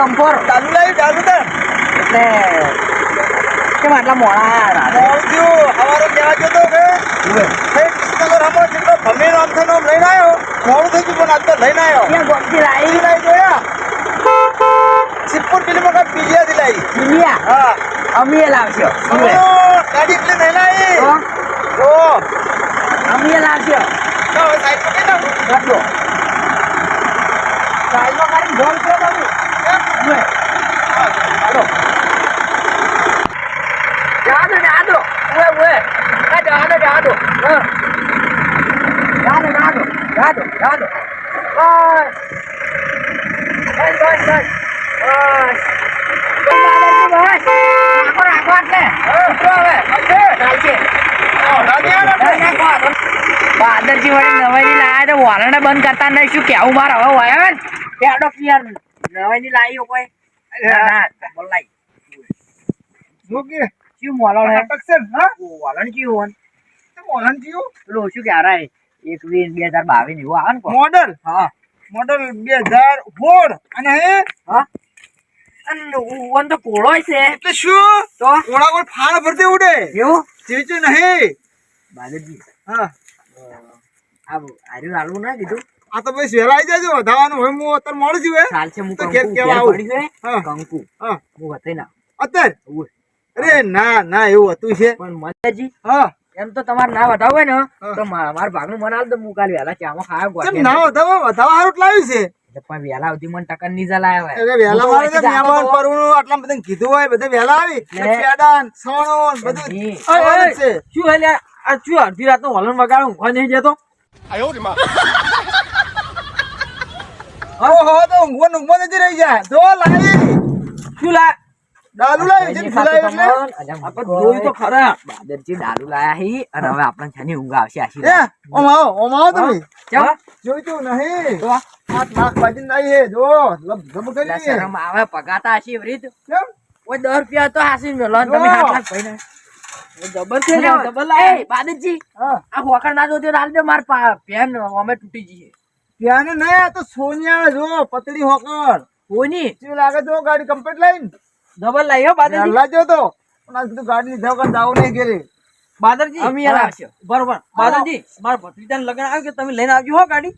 Dumper ચાલુ લાવી ચાલુ તાર એટલે કેમ આટલા મોડા આયા? મોડું હવારે લેવા ગયો તો કે કૃષ્ણનગર હમો જેટલો ભમીર આમ થઈને આમ લઈને આવ્યો મોડું થઈ ગયું પણ આજ તો લઈને આવ્યો. ક્યાં ગોમતી લાવી લાવી જોયા? સિદ્ધપુર પેલી વખત પીલિયાથી લાવી દુનિયા હા. અમીએ લાવશો ગાડી એટલી નહીં લાવી જો. અમીએ લાવશો સાઈડ પર કઈ સાઈડમાં મારી ગોલ છે બાબુ કેમ? ઉભે. હાલો. જવા દો જવા દો ઉભે ઉભે આ જવા દો જવા દો હા. જવા દો જવા દો જવા દો જવા દો બસ બસ બસ બસ બસ રાખો રાખો એટલે ઉતરો હવે ચાલશે. બાદરજી વળી નવાઈની લાયા તો બંધ કરતા નહીં, શું કેવું મારે હવે ને પેડો પિયર નવાઈની લાવી કોઈ ના, ના, બોલાય. જો કે શું મોલો હે ને, હા? વોલણ કેવું હોય? તો મોહન થયું. પેલું શું કહેવાય એકવીસ બે હજાર બાવીસ એવું આવે ને? મોડલ હા મોડલ બે હજાર સોળ અને હે હા ઓવન તો કોળો છે એટલે શું તો ઓળા કોઈ ફાળ ભરતે ઉડે એવું ચીચું નહીં બાદરજી હા આ આર્યું હાલવું ના કીધું આ તો પછી સહેલાઈ જાજો વધાવાનું હોય હું અત્યારે મળી છું હે. ચાલ છે હું તો ઘેર કેવા આવું? કંકુ. હા. હું હતી ના. અત્યારે? અરે ના ના એવું હતું છે. પણ મદાજી હા. એમ તો તમારે ના વધાવ હોય ને તો મારા ભાગનું મને હાલ તો હું કાલે વહેલા ચામાં ખાવા કેમ ના વધાવ વધાવ હારું લાવ્યું છે. એટલે પણ વેલા સુધી મને ટકરની જલાયા હોય. એટલે વેલા મારે તો મહેમાન પરણું આટલા બધા કીધું હોય બધા વેલા આવી. લે. પેડા ને સવણો ને બધું શું હે આ શું અડધી રાતનો વલણ વગાડું ઊંઘવા નહીં જતો ઓહો તો ને ઊંઘવો નથી રહી જાય જો લાવી. શું લા? ડાલુ લાવી છે નહીં ખાતું એટલે? આપણે જોયું તો એ. ખરા. બાદરજી ડાલુ લાયા હી અને હવે આપણને છાની ઊંઘ આવશે એ આશીર્વાદ ઓમ આવો ઓમ આવો તમે. ચમ? જોઈતું નહીં? તો હાથ નાક બાજી નાઈ હે જો લબ એટલે કરી શરમ આવે પગાતા હશી વરીત કેમ? ઓય દસ રૂપિયા તો હાસી મેલો તમે જો. હાથ લાખ ભાઈ જબર છે ને જબર લા એ બાદરજી આ હોકર ના જોતી હાલ દે માર પેન અમે તૂટી જઈએ. ત્યાં ને નહીં આ તો સોનિયા જો પતળી હોકર કોની શું લાગે તો ગાડી કમ્પ્લીટ લઈને? ડબલ લાવ્યો બાદરજી. લાજો તો. પણ આ કીધું ગાડી લીધા વગર જાવ નહીં ઘેરે. બાદરજી અમે યાર આવશે. બરોબર. બાદરજી મારા ભત્રીજાને લગ્ન આવ્યું કે તમે લઈને આવજો હો ગાડી?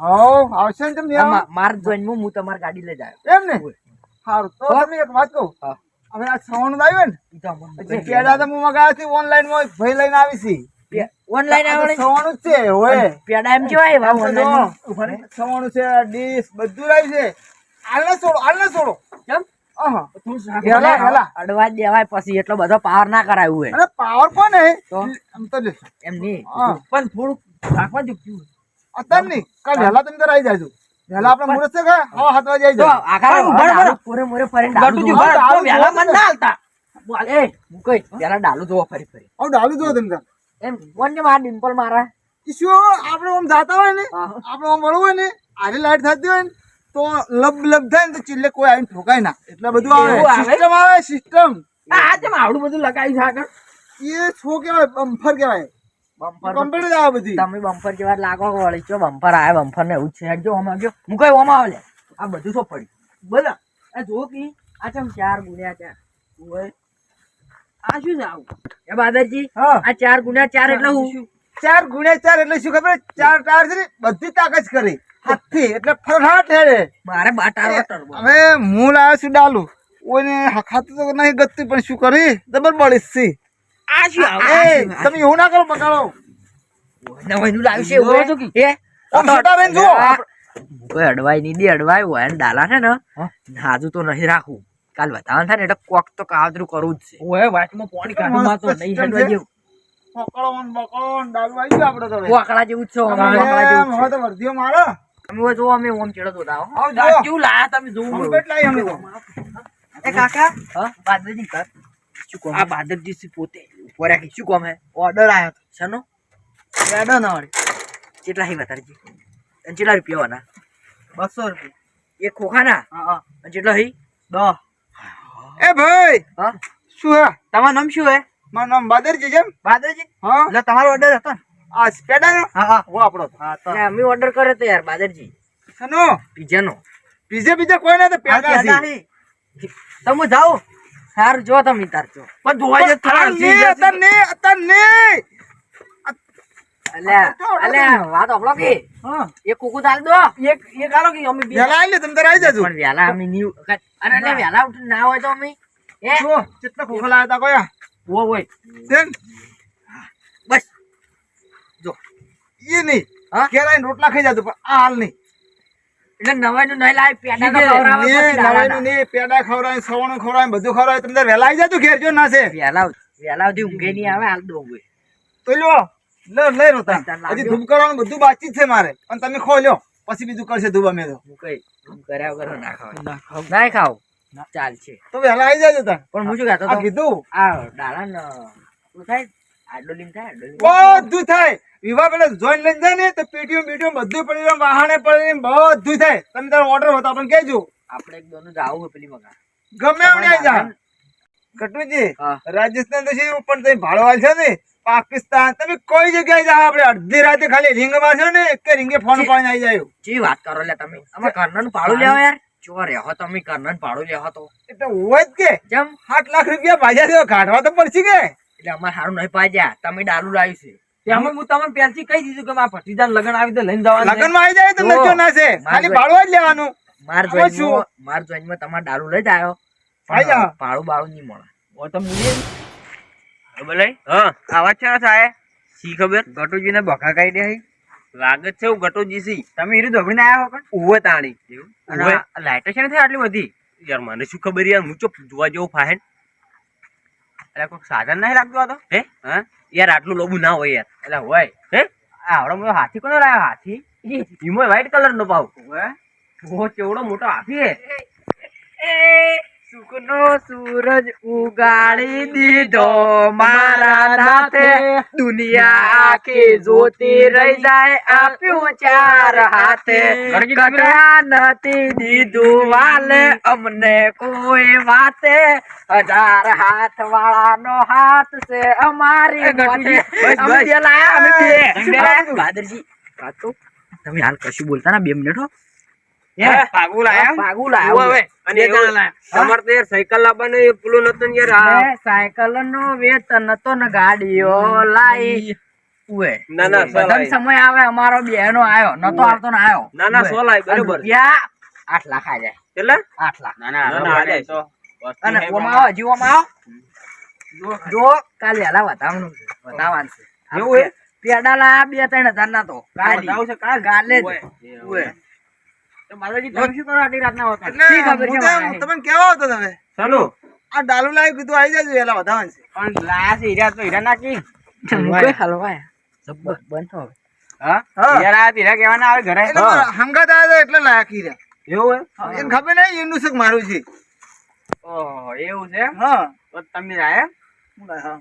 હા આવશે ને તમને માર જોઈને હું તમારી ગાડી લઈ જાય એમ ને? સારું તો તમે એક વાત કહું. હવે આ સવણ આવ્યો ને? પેડા તો હું મગાવ્યા છે ઓનલાઈનમાં ભાઈ લઈને આવી છે. ઓનલાઈન આવડે? સવાનું છે ઓય. પેડા એમ કેવાય ભાવ ઓનલાઈન સવાનું છે ડીશ બધું લાવી છે. હાલને છોડો હાલને છોડો. કેમ. અડવા દેવાય પછી એટલો બધો પાવર ના કરાયું હોય. પાવર કોને? એમ તો એમ નહીં. પણ થોડુંક રાખવા જો અત્યારે નહીં. કાલ વહેલા તમે તો આવી જાજો. વહેલા આપણે છે કે સાત વાગે આવી આખા પૂરે મૂરે ફરીને ગટુજી જોવો. મન ના હાલતા. મુકઈ ફરી ફરી. ડાલુ જો તમે. એમ કોણ કે મારા ડિમ્પલ મારા? શું? આપણે આમ જાતા હોય ને હા. આપણે આમ વળવું હોય ને આરી લાઈટ થતી હોય ને તો લબ લબ થાય ને તો ચીલે કોઈ આવીને ઠોકાય ના. એટલે બધું આવે. આવે? સિસ્ટમ આવે સિસ્ટમ આ જેમ આવડું બધું લગાવી છે આગળ? એ છો કહેવાય બમ્ફર કહેવાય. બમ્પર બમ્પર જ આવે બધી. તમે બમ્પર જેવા લાગો વળી ચો બમ્પર આયા બમ્પર ને એવું છે. જો આમાં જો મુકઈ ઓમાં આવે. આ બધું તો પડ્યું. બોલા. આ જો કે આ ચમ ચાર ગુણ્યા ચાર? આ શું છે આવું એ બાદરજી આ ચાર ગુણ્યા ચાર એટલે હું ચાર ગુણ્યા ચાર એટલે શું ખબર ચાર ટાયર છે ને બધી તાકાત કરી હાથથી એટલે ફરફાટ હેડે મારે બાટારો હવે હું લાવ્યો છું ડાલુ ઓને ખાતું તો નહીં ગતું પણ શું કરી જબર બળીશ છે આ શું આવે તમે એવું ના કરો બગાડો નવાઈનું લાવ્યું છે એવું કે? છોટા અડવાઈ નહીં દે અડવાઈ હોય ને ડાલા છે ને હાજુ તો નહીં રાખવું કાલ વધારે થાય ને એટલે કોક તો કાદરું કરવું જ છે. ઓય વાતમાં પાણી કાઢું માં તો નહીં હેડવા જેવું પકડો ને ડાલુ આવી ગયો આપણે તો હવે. જેવું જ છે અમે વાકડા જેવું હવે તો વર્ધીઓ મારો. અમે જો અમે ઓમ ચેડો તો આવ આ લાયા તમે જોવું કમ્પ્લીટ લાવી અમે એ કાકા હા? બાદરજી કર શું કોમ? આ બાદરજી સી પોતે. ઉપર રાખી. શું કોમ હે? ઓર્ડર આવ્યો હતો શેનો? રેડો ના વળી કેટલા હી બતારજી અને કેટલા રૂપિયા વાના બસો રૂપિયા. એક ખોખાના? હા હા. અને કેટલા હી? દસ. એ ભાઈ! હા? શું હે? તમારું નામ શું હે? મારું નામ બાદરજી છે બાદરજી? હા. એટલે તમારો ઓર્ડર હતો ને. આ સ્પેડાનો હા હા. હું આપણો હા તો. અમે ઓર્ડર કર્યો તો યાર બાદરજી. શેનો? પીઝાનો. પીઝા પીઝા કોઈ નહીં તો. હી. તમે જાઓ. સારું જો તમે તાર જો પણ જોવા જઈએ પણ ને આ નહીં, અત્યારે નહીં, અત્યારે નહીં. અલ્યા અલ્યા વાત આપલો કે હા કુકુ તાલ દો એક એક આલો કે અમે બે વહેલા તમે તારે આવી જજો. પણ વેલા અમે ની અરે વેલા ઉઠીને ના હોય તો અમે એ જો કેટલા ખોખા લાયા તા કોયા. ઓ ઓય છે બસ જો એ નહીં. હા? કેળાઈને રોટલા ખાઈ જતું પણ આ હાલ નહીં. એટલે નવાઈ નું નહીં લાવી પેટા તો ખવડાવે. નવાઈનું નહીં, પેડા ખવડાવે, સવણું ખવડાવે, બધું ખવડાવે. તમે વેલા વહેલા આવી જતું ઘેર જો ના છે. વેલા વેલા સુધી ઊંઘે નહીં આવે હાલ દો તો લ્યો, લો, લઈ. હજી ધૂપ કરવાનું બધું બાકી છે મારે. પણ તમે ખો લ્યો. પછી બીજું કરશે ધૂપ અમે તો. હું કઈ? ઊંઘ કર્યા વગર ના ખવાય. ના ખાવ. ચાલશે. તો વહેલા આવી જાજો તાર પણ હું શું કહેતો કીધું. આ દાડા ન થાય? આડોલીમ થાય આડોલીમ બધું થાય. વિવાહ પેલા જોઈન લઈને જાય ને તો પેટીએમ બીટીઓ બધું પડી રહ્યું વાહણે પડી બધું થાય. તમે તારો ઓર્ડર હોય તો આપણે કહેજો આપણે એક દોનું જાવું હોય પેલી મગા ગમે એમ આવી જા. કટુજી રાજસ્થાન તો છે પણ ભાડો ભાડવાલ છે ને? પાકિસ્તાન તમે કોઈ જગ્યાએ જાઓ આપણે અડધી રાતે ખાલી રિંગ મારશો ને એક રીંગે ફોન પાડીને આવી જાય ચી વાત કરો લે તમે. અમે કર્ણન ભાડું લેવા યાર. ચો રહ્યો તમે કર્ણન ભાડું લેવા તો. એટલે હોય જ કે. જેમ? આઠ લાખ રૂપિયા ભાજ્યા છે કાઢવા તો પડશે કે. એટલે અમારે સારું નહીં પાજ્યા તમે ડાલુ લાવ્યું છે. એમાં હું તમને પહેલથી કહી દીધું કે મારા ભત્રીજાને લગન આવી તો લઈને જવાનું આવી જાય તો જો, ના છે. ખાલી માર જ લેવાનું. માર? જોઈનમાં માર જોઈનમાં તમારે ડાલુ લઈ જ આવ્યો. આઈ ભાડું બાળું નહીં મળે. તો મુએ બોલે હા આવાજ છે થાય શી ખબર? ગટુજી બખા કાઢી દે લાગે છે હું ગટોજી સી તમે હીરું ધોબડીને આવ્યા હો પણ? ઉવે તાણી. અને લાઈટો છે ને થઈ આટલી બધી? યાર મને શું ખબર યાર? હું ચો જોવા જેવું ફાહેન એટલે કોઈ સાધન નહીં લાગતું આ તો? હે? હા? યાર આટલું લોબુ ના હોય યાર. એટલે હોય. હે? આવડો મોટો હાથી કોનો લાવ્યો હાથી? ઈમો વ્હાઈટ કલર નો પાવ બહુ ચેવડો મોટો હાથી હે. સુખનો સૂરજ ઉગાડી દીધો. મારા નાથે દુનિયા આખી જોતી રહી જાય. આપ્યું ચાર હાથે. કકડા નથી દીધું વાલે. અમને કોઈ વાતે. હજાર હાથ વાળાનો હાથ છે અમારી ભાદરજી. તમે હાલ કશું બોલતા ના બે મિનિટ હે. પાગુ લાયા પાગુ લાયા. ઉવે, અને બે જણા એવું- લાયા. તમારે તો યાર સાયકલ લાવવાનો એ પેલું નતું યાર સાયકલ નો વેતન તો ને ગાડીઓ લાઈ. ઉએ ના, ના, સો સમય આવે અમારો બેનો આવ્યો નતો આવતો ને આવ્યો ના, ના, સો લાઈ, બરોબર. રૂપિયા આઠ લાખ આ જાય કેટલા? આઠ લાખ. ના ના ના જાય તો અને ઓમાં આવો જો- બતાવવાનું બતાવવાનું એવું હે? બે ત્રણ હજાર ના કાલ? કાલે. તો માતાજી તમે શું કરો આટલી રાતના વખત એટલે ખબર હું તો એમ મારે? તમને કેવા હતો તમે? ચાલો. આ ડાલુ લાવી કીધું આવી જાજો વહેલા વધાવાનું છે પણ લાયા હીરા તો હીરા નાખી. મૂકે હલવાય. જબ્બર, બંધ હવે. હા? હા. હીરા હીરા કહેવાના આવે ઘરે. એટલે મારા હંગાત આવ્યા હતા એટલે લાયા કીધા એવું હે એને ખબર નહીં એમનું છે મારું છે. ઓહો એવું છે હા. તો તમે લાયા,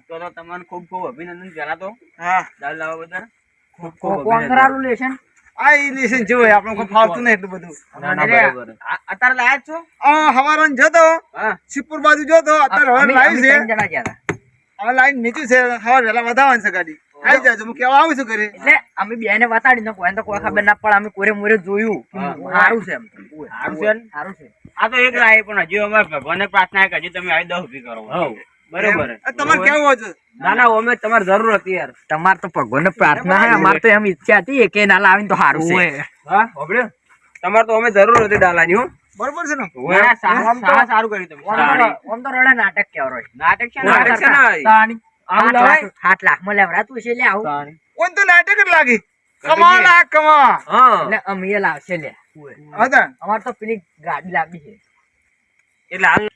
તો તો તમને ખૂબ ખૂબ અભિનંદન પહેલા તો. હા. દાલ લાવવા બદલ. ખૂબ ખૂબ કોણ? આ ઈ લેશન આપણે કોઈ ફાવતું નહીં એટલું બધું. ના, ના, એટલે બરોબર. આ- અત્યારે લાયા છો? આ જતો. સિપુર બાજુ જતો અત્યારે હવે લાવી છે. ત્રણ જણા ગયા હતા. હવે લાઈન નીચું છે હવાર વહેલા વધારવાની છે ગાડી. આવી જાજો હું કેવા આવું છું ઘરે. એટલે અમે બેને બતાડી ને કોઈને તો કોઈ ખબર ના પડે અમે કોરે મોરે જોયું સારું છે એમ. સારું છે સારું છે. આ તો એક લાય પણ હજી અમારે ભગવાનને પ્રાર્થના કે હજી તમે આવી દસ ઊભી કરો. બરોબર. તમારે કેવું હોય ના ના અમે તમારે જરૂર હતી યાર. તમારે તો ભગવાન પ્રાર્થના છે અમારે તો એમ ઈચ્છા હતી કે ના લાવીને તો સારું છે. હા હોભળ્યો? તમારે તો અમે જરૂર હતી ડાલાની હો. બરોબર છે ને? ના, ના, સારું સારું સારું કર્યું તમે. ઓમ તો- રડે નાટક કેવરો નાટક છે નાટક છે ને? આવું આઠ લવાય? લાખમાં લેવડાતું છે લે આવું. ઓન તો નાટક જ લાગી. કમા લાખ કમા હા. એટલે અમે એ લાવશે લે. અમારે તો પેલી ગાડી લાવી છે. એટલે હાલ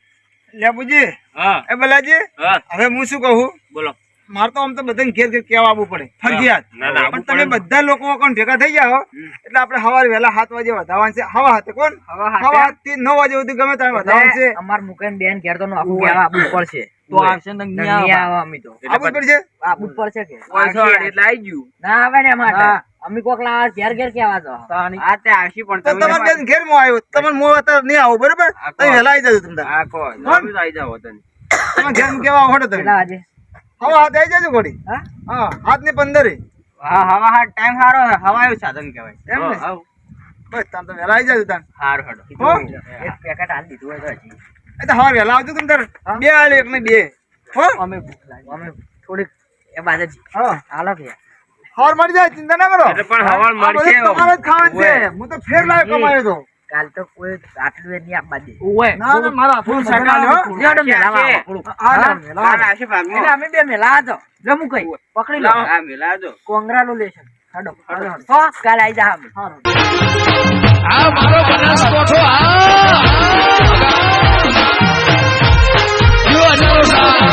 લે બુજી. હા. એ બલાજી હા. હવે હું શું કહું? બોલો. મારે તો આમ તો બધાને ઘેર ઘેર કેવા આવવું પડે. ફરજિયાત. ના, ના, પણ તમે બધા લોકો કોણ ભેગા થઈ જાઓ એટલે આપણે સવારે વહેલા સાત વાગે વધાવવાનું છે. હવા હાથે કોણ? હવા હાથે? નવ વાગે સુધી ગમે ત્યારે વધાવવાનું છે. અમાર મુકેન બેન ઘેર તો આખું કહેવા આવવું પડશે. તો આવશે નહીં નહીં આવે. આવે. અમે તો. જ પડશે? પડશે કે? એટલે આવી ગયું. ના આવે ને માટે અમે કોક લાવા ઘેર ઘેર કેવા તો આ તે આશી પણ તો તમે બેન ઘેર મો આવ્યો. તમારે મો અત્યારે નહીં આવો બરોબર? તમે આવી જજો તમે આ કો? આવી જાવ તને તમારે ઘેરમાં કેવા હોડો તમે? વાગે હવા હાથ આવી જજો ઘોડી. હા? હા હાથ ને પંદરે. હા હવા હા ટાઈમ સારો હે. હવા એવું સાધન કહેવાય. એમ ને? બસ તાન તો વહેલા આવી જાજો તને. સારું હડો એક પેકેટ હાલ દીધું હોય તો હજી. એ તો હા વહેલા આવજો તમે તાર બે આલે એક ને બે. હો? અમે ભૂખ લાગી અમે થોડીક એ બાજાજી હા. હાલો કે. હવાર મળી જાય ચિંતા ના કરો. એટલે પણ હવાર મળી મળશે તમારે જ ખાવાનું છે. હું તો ફેર લાવ કમાયો તો. કાલ તો કોઈ આટલું એ નહીં આપવા દે ના ના મારા ફૂલ સગાલ હો હા? ના, વેલા કાલ આવશે ભાગમાં. એટલે અમે બે મેલા હતો જમુ કઈ? પકડી લો. આ મેલા દો. કોંગ્રાચ્યુલેશન હડો હાડો. હાડો હો કાલ આઈ જા આ મારો બનાસકોઠો આ. યુ અનરો